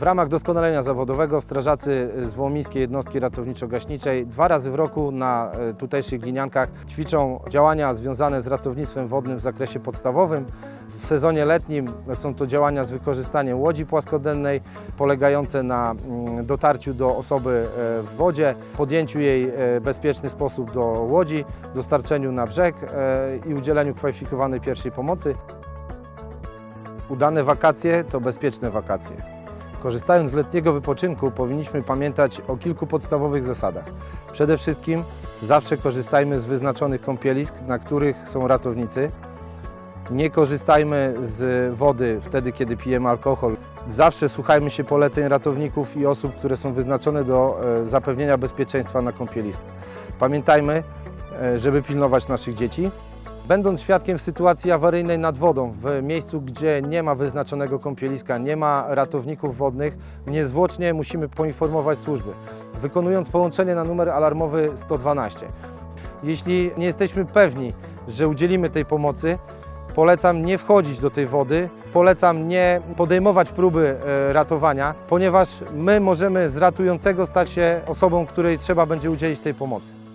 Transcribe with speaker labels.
Speaker 1: W ramach doskonalenia zawodowego strażacy z Wołomińskiej Jednostki Ratowniczo-Gaśniczej dwa razy w roku na e, tutejszych gliniankach ćwiczą działania związane z ratownictwem wodnym w zakresie podstawowym. W sezonie letnim są to działania z wykorzystaniem łodzi płaskodennej polegające na mm, dotarciu do osoby e, w wodzie, podjęciu jej e, w bezpieczny sposób do łodzi, dostarczeniu na brzeg e, i udzieleniu kwalifikowanej pierwszej pomocy. Udane wakacje to bezpieczne wakacje. Korzystając z letniego wypoczynku, powinniśmy pamiętać o kilku podstawowych zasadach. Przede wszystkim zawsze korzystajmy z wyznaczonych kąpielisk, na których są ratownicy. Nie korzystajmy z wody wtedy, kiedy pijemy alkohol. Zawsze słuchajmy się poleceń ratowników i osób, które są wyznaczone do e, zapewnienia bezpieczeństwa na kąpielisku. Pamiętajmy, e, żeby pilnować naszych dzieci. Będąc świadkiem sytuacji awaryjnej nad wodą, w miejscu, gdzie nie ma wyznaczonego kąpieliska, nie ma ratowników wodnych, niezwłocznie musimy poinformować służby, wykonując połączenie na numer alarmowy 112. Jeśli nie jesteśmy pewni, że udzielimy tej pomocy, polecam nie wchodzić do tej wody, polecam nie podejmować próby e, ratowania, ponieważ my możemy z ratującego stać się osobą, której trzeba będzie udzielić tej pomocy.